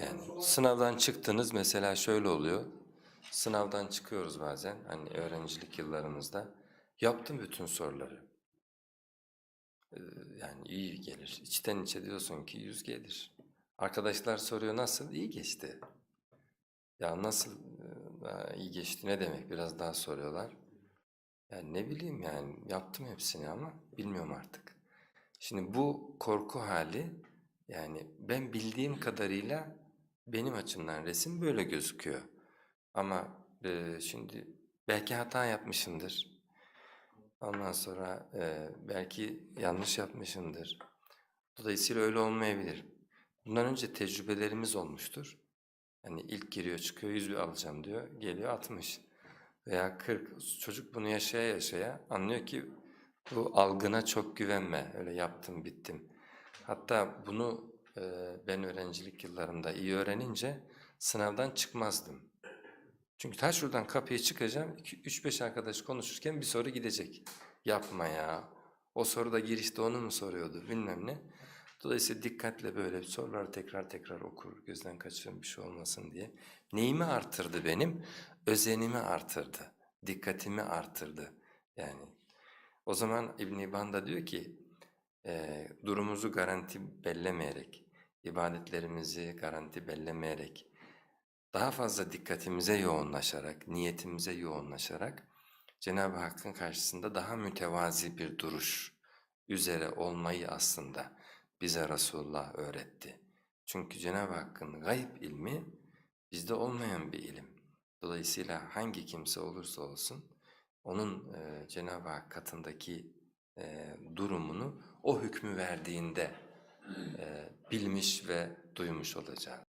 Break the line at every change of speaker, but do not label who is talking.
Yani sınavdan çıktınız mesela şöyle oluyor. Sınavdan çıkıyoruz bazen hani öğrencilik yıllarımızda. Yaptım bütün soruları. Ee, yani iyi gelir. İçten içe diyorsun ki yüz gelir. Arkadaşlar soruyor nasıl? İyi geçti. Ya nasıl e, iyi geçti ne demek? Biraz daha soruyorlar. Yani ne bileyim yani yaptım hepsini ama bilmiyorum artık. Şimdi bu korku hali yani ben bildiğim kadarıyla benim açımdan resim böyle gözüküyor. Ama e, şimdi belki hata yapmışımdır. Ondan sonra e, belki yanlış yapmışımdır. Dolayısıyla öyle olmayabilir. Bundan önce tecrübelerimiz olmuştur. Hani ilk giriyor çıkıyor 100 bir alacağım diyor. Geliyor 60 veya 40. Çocuk bunu yaşaya yaşaya anlıyor ki bu algına çok güvenme. Öyle yaptım bittim. Hatta bunu ben öğrencilik yıllarımda iyi öğrenince sınavdan çıkmazdım. Çünkü ta şuradan kapıya çıkacağım, 3-5 arkadaş konuşurken bir soru gidecek. Yapma ya, o soruda girişte onu mu soruyordu bilmem ne. Dolayısıyla dikkatle böyle soruları tekrar tekrar okur, gözden kaçırın bir şey olmasın diye. Neyimi artırdı benim? Özenimi artırdı, dikkatimi artırdı. Yani o zaman İbn İbban da diyor ki, e, durumumuzu garanti bellemeyerek, ibadetlerimizi garanti bellemeyerek, daha fazla dikkatimize yoğunlaşarak, niyetimize yoğunlaşarak Cenab-ı Hakk'ın karşısında daha mütevazi bir duruş üzere olmayı aslında bize Resulullah öğretti. Çünkü Cenab-ı Hakk'ın gayb ilmi bizde olmayan bir ilim. Dolayısıyla hangi kimse olursa olsun onun e, Cenab-ı Hak katındaki e, durumunu o hükmü verdiğinde bilmiş ve duymuş olacak.